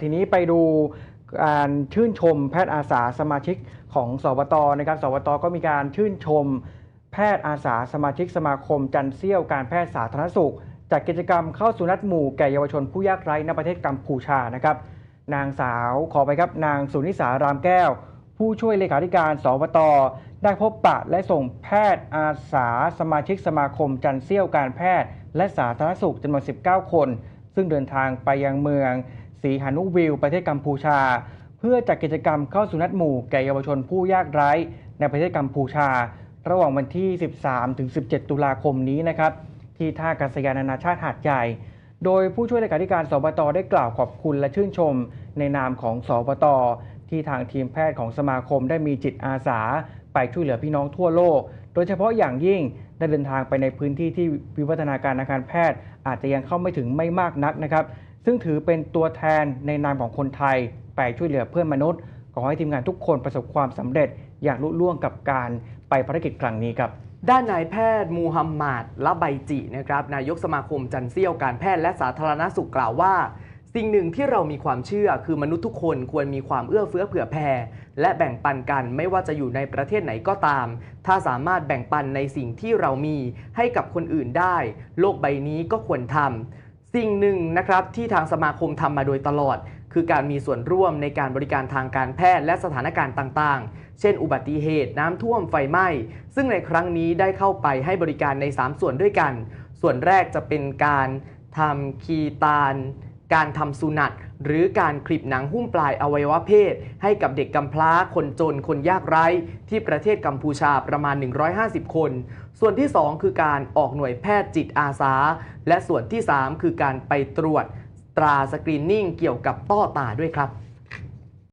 ทีนี้ไปดูการชื่นชมแพทย์อาสาสมาชิกของสวตนะครับ สวตก็มีการชื่นชม แพทย์อาสาสมาชิกสมาคม จันเซี่ยวการแพทย์สาธารณสุขจัดกิจกรรมเข้าสู่นัดหมู่แก่เยาวชนผู้ยากไร้ในประเทศกัมพูชานะครับ นางสาวขอไปครับนางสุนิสารามแก้ว ผู้ช่วยเลขาธิการ สวตได้พบปะและส่งแพทย์อาสาสมาชิกสมาคม จันเซี่ยวการแพทย์ และสาธารณสุขจำนวน 19 คน ซึ่งเดินทางไปยังเมือง สีหานุวิวประเทศกัมพูชา เพื่อจัดกิจกรรมเข้าสู่นัดหมู่แก่เยาวชนผู้ยากไร้ในประเทศกัมพูชา ระหว่างวันที่ 13ถึง17 ตุลาคมนี้นะครับที่ท่าอากาศยานนานาชาติหาดใหญ่ โดยผู้ช่วยเลขาธิการสบตได้กล่าวขอบคุณและชื่นชม ในนามของสบตที่ทางทีมแพทย์ของสมาคมได้มีจิตอาสา ไปช่วยเหลือพี่น้องทั่วโลก โดยเฉพาะอย่างยิ่งได้เดินทางไปในพื้นที่ที่วิวัฒนาการทางการแพทย์ อาจจะยังเข้าไม่ถึงไม่มากนักนะครับ ซึ่งถือเป็นตัวแทนในนามของคนไทย ไปช่วยเหลือเพื่อนมนุษย์ ขอให้ทีมงานทุกคนประสบความสำเร็จ อย่างลุล่วงกับการไปภารกิจครั้งนี้ครับด้านนายแพทย์มูฮัมหมัดละไบจินะครับนายกสมาคมจันเซียวการแพทย์และสาธารณสุขกล่าวว่า สิ่งหนึ่งที่เรามีความเชื่อคือมนุษย์ทุกคนควรมีความเอื้อเฟื้อเผื่อแผ่และแบ่งปันกันไม่ว่าจะอยู่ในประเทศไหนก็ตาม ถ้าสามารถแบ่งปันในสิ่งที่เรามีให้กับคนอื่นได้ โลกใบนี้ก็ควรทำ สิ่งหนึ่งนะครับที่ทางสมาคมทำมาโดยตลอด คือการมีส่วนร่วมในการบริการทางการแพทย์และสถานการณ์ต่างๆ เช่น อุบัติเหตุ น้ำท่วมไฟไหม้ ซึ่งในครั้งนี้ได้เข้าไปให้บริการใน 3 ส่วนด้วยกัน ส่วนแรกจะเป็นการทำคีตาน การทำสุนัตหรือการคลิปหนังหุ้มปลายอวัยวะเพศ ให้กับเด็กกำพร้าคนจนคนยากไร้ ที่ประเทศกัมพูชาประมาณ 150 คน ส่วนที่ 2 คือการออกหน่วยแพทย์จิตอาสา และส่วนที่ 3 คือการไปตรวจตราสกรีนนิ่งเกี่ยวกับต้อตาด้วยครับ